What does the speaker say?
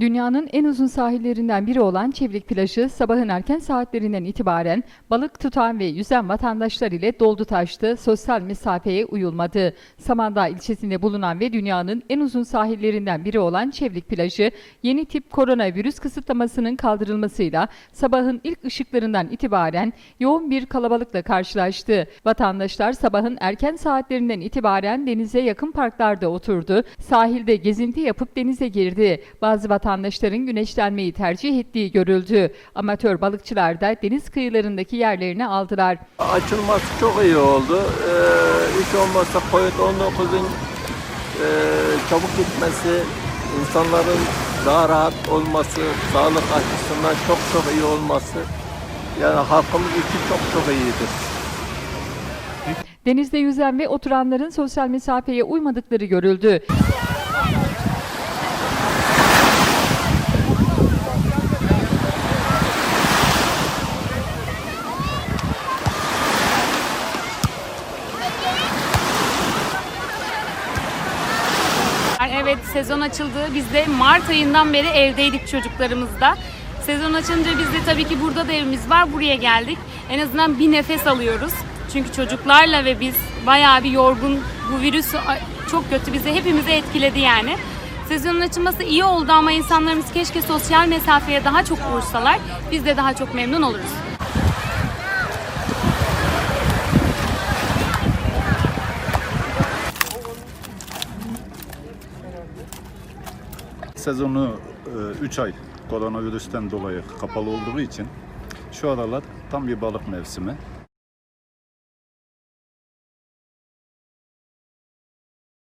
Dünyanın en uzun sahillerinden biri olan Çevrik plajı sabahın erken saatlerinden itibaren balık tutan ve yüzen vatandaşlar ile doldu taştı, sosyal mesafeye uyulmadı. Samandağ ilçesinde bulunan ve dünyanın en uzun sahillerinden biri olan Çevrik plajı yeni tip koronavirüs kısıtlamasının kaldırılmasıyla sabahın ilk ışıklarından itibaren yoğun bir kalabalıkla karşılaştı. Vatandaşlar sabahın erken saatlerinden itibaren denize yakın parklarda oturdu, sahilde gezinti yapıp denize girdi. Bazı vatandaşların güneşlenmeyi tercih ettiği görüldü. Amatör balıkçılar da deniz kıyılarındaki yerlerini aldılar. Açılması çok iyi oldu. Ee, hiç olmazsa COVID-19'un e, çabuk gitmesi, insanların daha rahat olması, sağlık açısından çok çok iyi olması yani halkımız için çok çok iyidir. Denizde yüzen ve oturanların sosyal mesafeye uymadıkları görüldü. Evet sezon açıldı. Biz de Mart ayından beri evdeydik çocuklarımızla. Sezon açınca biz de tabii ki burada da evimiz var. Buraya geldik. En azından bir nefes alıyoruz. Çünkü çocuklarla ve biz bayağı bir yorgun. Bu virüs çok kötü bizi hepimizi etkiledi yani. Sezonun açılması iyi oldu ama insanlarımız keşke sosyal mesafeye daha çok uysalar. Biz de daha çok memnun oluruz. Sezonu 3 ay koronavirüsten dolayı kapalı olduğu için şu aralar tam bir balık mevsimi.